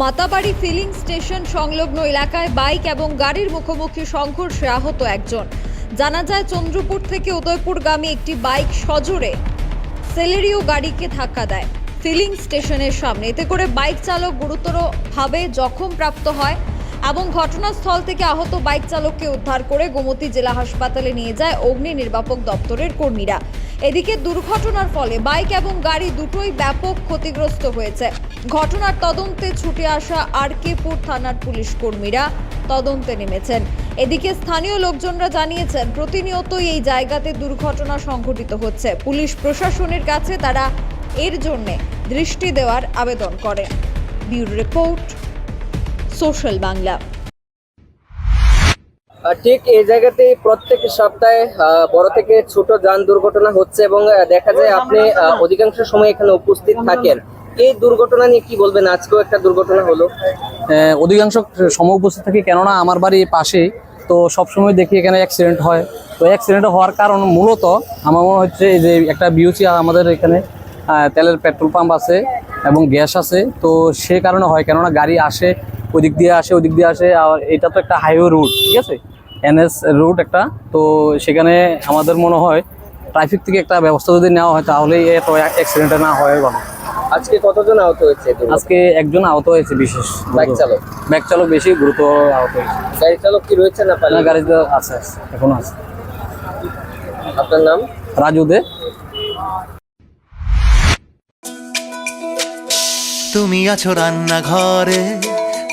Matabari filling station সংলগ্ন এলাকায় bike এবং গাড়ির মুখোমুখি সংঘর্ষে আহত একজন। জানা যায়, চন্দ্রপুর থেকে উদয়পুরগামী একটি বাইক সজোরে সেলেরিও গাড়িকে ধাক্কা দেয়। ফিলিং স্টেশনের সামনে। এতে করে বাইক চালক গুরুতরভাবে জখম প্রাপ্ত হয়। এবং ঘটনাস্থল থেকে আহত বাইক চালককে উদ্ধার করে গোমতী জেলা হাসপাতালে নিয়ে যায় অগ্নি নির্বাপক দপ্তরের কর্মীরা। এদিকে দুর্ঘটনার ফলে বাইক এবং গাড়ি দুটোই ব্যাপক ক্ষতিগ্রস্ত হয়েছে। ঘটনার তদন্তে ছুটে আসা আরকেপুর থানার পুলিশ কর্মীরা তদন্তে নেমেছেন। এদিকে স্থানীয় লোকজনরা জানিয়েছেন, প্রতিনিয়তই এই জায়গাতে দুর্ঘটনা সংঘটিত হচ্ছে। পুলিশ প্রশাসনের কাছে তারা এর জন্যে দৃষ্টি দেওয়ার আবেদন করে। Bureau report social Bangla. ঠিক এই জায়গাতে প্রত্যেক সপ্তাহে আহ, বড় থেকে ছোট যান দুর্ঘটনা হচ্ছে এবং দেখা যায় আপনি অধিকাংশ সময় এখানে উপস্থিত থাকেন। এই দুর্ঘটনা নিয়ে কি বলবেন? আজকেও একটা দুর্ঘটনা হলো। অধিকাংশ সময় উপস্থিত থাকি কেননা আমার বাড়ি পাশে তো সবসময় দেখি এখানে অ্যাক্সিডেন্ট হয়। তো অ্যাক্সিডেন্ট হওয়ার কারণ মূলত আমার মনে হচ্ছে এই যে একটা বিউসি আমাদের এখানে তেলের পেট্রোল পাম্প আছে এবং গ্যাস আছে। তো সে কারণে হয় কেননা গাড়ি আসে ওদিক দিয়ে আসে ওদিক দিয়ে আসে আর এটা তো একটা হাইওয়ে রুট ঠিক আছে? এনএস রুট একটা। তো সেখানে আমাদের মনে হয় ট্রাফিক থেকে একটা ব্যবস্থা যদি নেওয়া হয় তাহলে এত অ্যাক্সিডেন্ট না হয় ভালো। আজকে কতজন আহত হয়েছে আজকে একজন আহত হয়েছে বিশেষ। বাইক চালক? বাইক চালক বেশি গুরুতর আহত হয়েছে। গাড়ি চালক কি রয়েছে না পালিয়ে গাড়িতে আছে আছে, এখনও আছে। আপনার নাম? রাজু দে। তুমি আছো রান্নাঘরে।